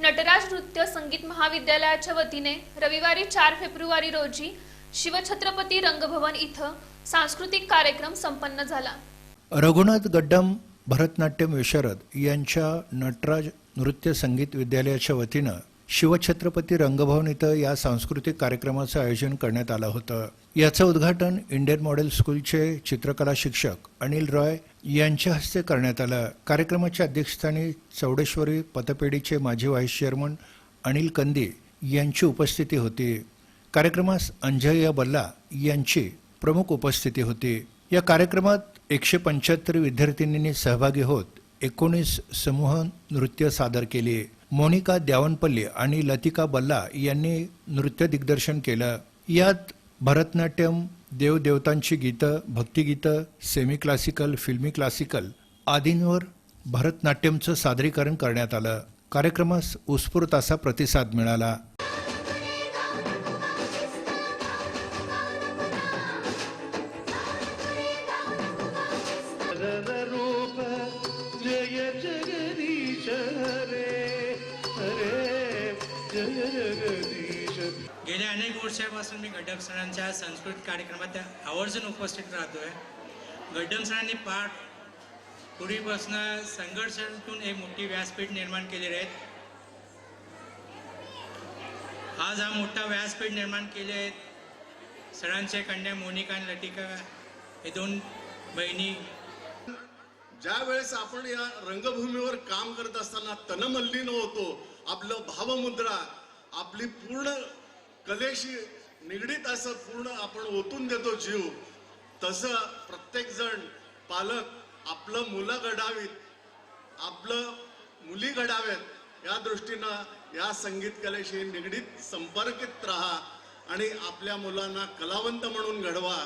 नटराज नृत्य संगीत महाविद्यालयाच्या वतीने रविवारी चार फेब्रुवारी रोजी शिवछत्रपती रंगभवन इथं सांस्कृतिक कार्यक्रम संपन्न झाला. रघुनाथ गड्डम भरतनाट्यम विशारद यांच्या नटराज नृत्य संगीत विद्यालयाच्या वतीनं शिवछत्रपती रंगभवन इथं या सांस्कृतिक कार्यक्रमाचं आयोजन करण्यात आलं होतं. याचं उद्घाटन इंडियन मॉडेल स्कूलचे चित्रकला शिक्षक अनिल रॉय यांच्या हस्ते करण्यात आलं. कार्यक्रमाच्या अध्यक्षस्थानी चौडेश्वरी पतपेढीचे माजी व्हाईस चेअरमन अनिल कंदी यांची उपस्थिती होती. कार्यक्रमास अंजय बल्ला यांची प्रमुख उपस्थिती होती. या कार्यक्रमात एकशे पंच्याहत्तर विद्यार्थिनींनी सहभागी होत एकोणीस समूह नृत्य सादर केली. मोनिका द्यावनपल्ली आणि लतिका बल्ला यांनी नृत्य दिग्दर्शन केलं. यात भरतनाट्यम देवदेवतांची गीतं भक्तिगीतं सेमी क्लासिकल फिल्मी क्लासिकल आदींवर भरतनाट्यमचं सादरीकरण करण्यात आलं. कार्यक्रमास उत्स्फूर्त असा प्रतिसाद मिळाला. गेल्या अनेक वर्षापासून मी गड्डम सरांच्या सांस्कृतिक कार्यक्रमात आवर्जून उपस्थित राहतो आहे गड्डम सरांनी पाठ पूर्वीपासून संघर्षातून एक मोठी व्यासपीठ निर्माण केलेली आहेत आज हा मोठा व्यासपीठ निर्माण केले आहेत. सरांचे कन्या मोनिका आणि लटिका हे दोन बहिणी ज्या वेळेस आपण या रंगभूमीवर काम करत असताना तनमल्लीन होतो आपलं भावमुद्रा आपली पूर्ण कलेशी निगडीत असं पूर्ण आपण ओतून देतो जीव तसं प्रत्येक जण पालक आपलं मुलं घडावीत आपलं मुली घडाव्यात या दृष्टीनं या संगीत कलेशी निगडीत संपर्कित राहा आणि आपल्या मुलांना कलावंत म्हणून घडवा.